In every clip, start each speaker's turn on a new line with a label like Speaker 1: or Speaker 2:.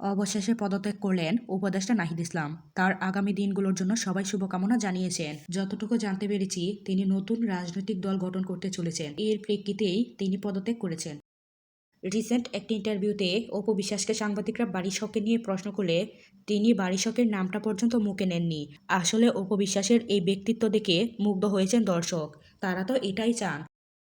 Speaker 1: অবশেষে পদত্যাগ করলেন উপদেষ্টা নাহিদ ইসলাম। তার আগামী দিনগুলোর জন্য সবাই শুভকামনা জানিয়েছেন। যতটুকু জানতে পেরেছি, তিনি নতুন রাজনৈতিক দল গঠন করতে চলেছেন। এর প্রেক্ষিতেই তিনি পদত্যাগ করেছেন। রিসেন্ট একটি ইন্টারভিউতে অপু বিশ্বাসকে সাংবাদিকরা বারিশকে নিয়ে প্রশ্ন করলে, তিনি বারিশকের নামটা পর্যন্ত মুখে নেননি। আসলে অপু বিশ্বাসের এই ব্যক্তিত্ব দেখে মুগ্ধ হয়েছেন দর্শক। তারা তো এটাই চান।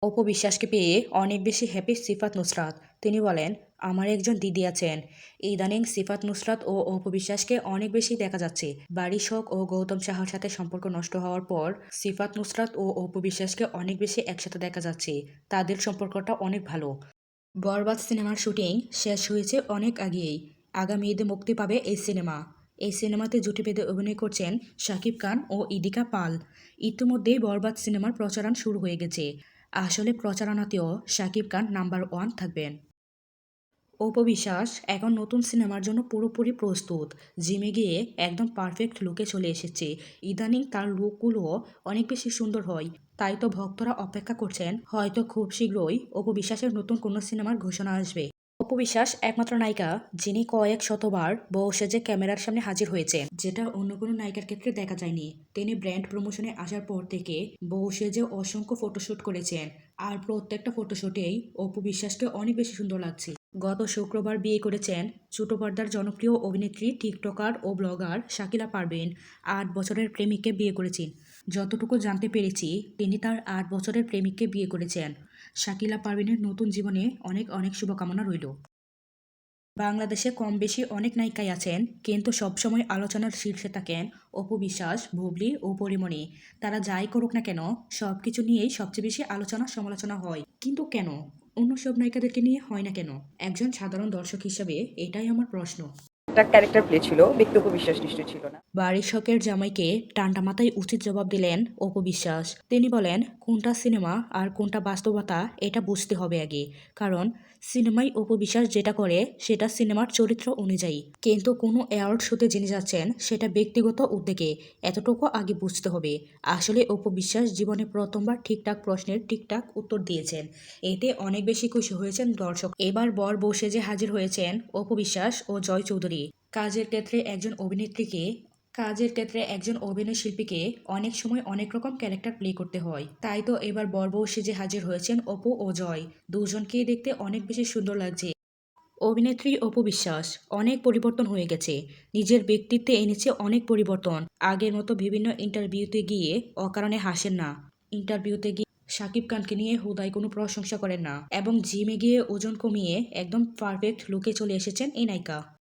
Speaker 1: অপু বিশ্বাসকে পেয়ে অনেক বেশি হ্যাপি সিফাত নুসরাত। তিনি বলেন, আমার একজন দিদি আছেন। ইদানিং সিফাত নুসরাত ও অপু বিশ্বাসকে অনেক বেশি দেখা যাচ্ছে। বাড়ি শোক ও গৌতম সাহার সাথে সম্পর্ক নষ্ট হওয়ার পর সিফাত নুসরাত ও অপু বিশ্বাসকে অনেক বেশি একসাথে দেখা যাচ্ছে। তাদের সম্পর্কটা অনেক ভালো। বরবাদ সিনেমার শুটিং শেষ হয়েছে অনেক আগেই। আগামী ঈদে মুক্তি পাবে এই সিনেমা। এই সিনেমাতে জুটি বেঁধে অভিনয় করছেন শাকিব খান ও ইদিকা পাল। ইতিমধ্যেই বরবাদ সিনেমার প্রচারণ শুরু হয়ে গেছে। আসলে প্রচারণাতেও শাকিব খান নাম্বার ওয়ান থাকবেন। অপবিশ্বাস, এখন নতুন সিনেমার জন্য পুরোপুরি প্রস্তুত। জিমে গিয়ে একদম পারফেক্ট লুকে চলে এসেছে। ইদানিং তার লুকগুলো অনেক বেশি সুন্দর হয়। তাই তো ভক্তরা অপেক্ষা করছেন, হয়তো খুব শীঘ্রই অপবিশ্বাসের নতুন কোনো সিনেমার ঘোষণা আসবে। অপবিশ্বাস একমাত্র নায়িকা, যিনি কয়েক শতবার বউ সেজে ক্যামেরার সামনে হাজির হয়েছে। যেটা অন্য কোনো নায়িকার ক্ষেত্রে দেখা যায়নি। তিনি ব্র্যান্ড প্রমোশনে আসার পর থেকে বউ সেজে অসংখ্য ফটোশ্যুট করেছেন। আর প্রত্যেকটা ফটোশ্যুটেই অপু বিশ্বাসকে অনেক বেশি সুন্দর লাগছে। গত শুক্রবার বিয়ে করেছেন ছোট পর্দার জনপ্রিয় অভিনেত্রী, টিকটকার ও ব্লগার শাকিলা পারবেন আট বছরের প্রেমিককে বিয়ে করেছেন। যতটুকু জানতে পেরেছি, তিনি তার আট বছরের প্রেমিককে বিয়ে করেছেন। শাকিলা পারভিনের নতুন জীবনে অনেক অনেক শুভকামনা রইল। বাংলাদেশে কম বেশি অনেক নায়িকাই আছেন কিন্তু সবসময় আলোচনার শীর্ষে থাকেন অপু বিশ্বাস বুবলি ও পরিমণি। তারা যাই করুক না কেন সব কিছু নিয়েই সবচেয়ে বেশি আলোচনা সমালোচনা হয়। কিন্তু কেন? অন্য সব নায়িকাদেরকে নিয়ে হয় না কেন? একজন সাধারণ দর্শক হিসাবে এটাই আমার প্রশ্ন।
Speaker 2: একটা ক্যারেক্টার প্লে ছিল ব্যক্তিগত বিশ্বাস নিশ্চয় ছিল না।
Speaker 1: বাড়ির শখের জামাইকে টান্টা মাথায় উচিত জবাব দিলেন অপু বিশ্বাস। তিনি বলেন কোনটা সিনেমা আর কোনটা বাস্তবতা, এটা বুঝতে হবে আগে। কারণ সিনেমায় অপু বিশ্বাস যেটা করে, সেটা সিনেমার চরিত্র অনুযায়ী। কিন্তু কোনো অ্যাওয়ার্ড শোতে জেনে যাচ্ছেন, সেটা ব্যক্তিগত উদ্যোগে। এতটুকু আগে বুঝতে হবে। আসলে অপু বিশ্বাস জীবনে প্রথমবার ঠিকঠাক প্রশ্নের ঠিকঠাক উত্তর দিয়েছেন। এতে অনেক বেশি খুশি হয়েছেন দর্শক। এবার বর বসে যে হাজির হয়েছেন অপু বিশ্বাস ও জয় চৌধুরী। কাজের ক্ষেত্রে একজন অভিনেত্রীকে কাজের ক্ষেত্রে একজন অভিনয় শিল্পীকে অনেক সময় অনেক রকম ক্যারেক্টার প্লে করতে হয়। তাই তো এবার বর্বউ সেজে হাজির হয়েছেন অপু ও জয়। দুজনকেই দেখতে অনেক বেশি সুন্দর লাগছে। অভিনেত্রী অপু বিশ্বাস, অনেক পরিবর্তন হয়ে গেছে। নিজের ব্যক্তিত্বে এনেছে অনেক পরিবর্তন। আগের মতো বিভিন্ন ইন্টারভিউতে গিয়ে অকারণে হাসেন না। ইন্টারভিউতে গিয়ে শাকিব খানকে নিয়ে হুদায় কোনো প্রশংসা করেন না। এবং জিমে গিয়ে ওজন কমিয়ে একদম পারফেক্ট লুকে চলে এসেছেন এই নায়িকা।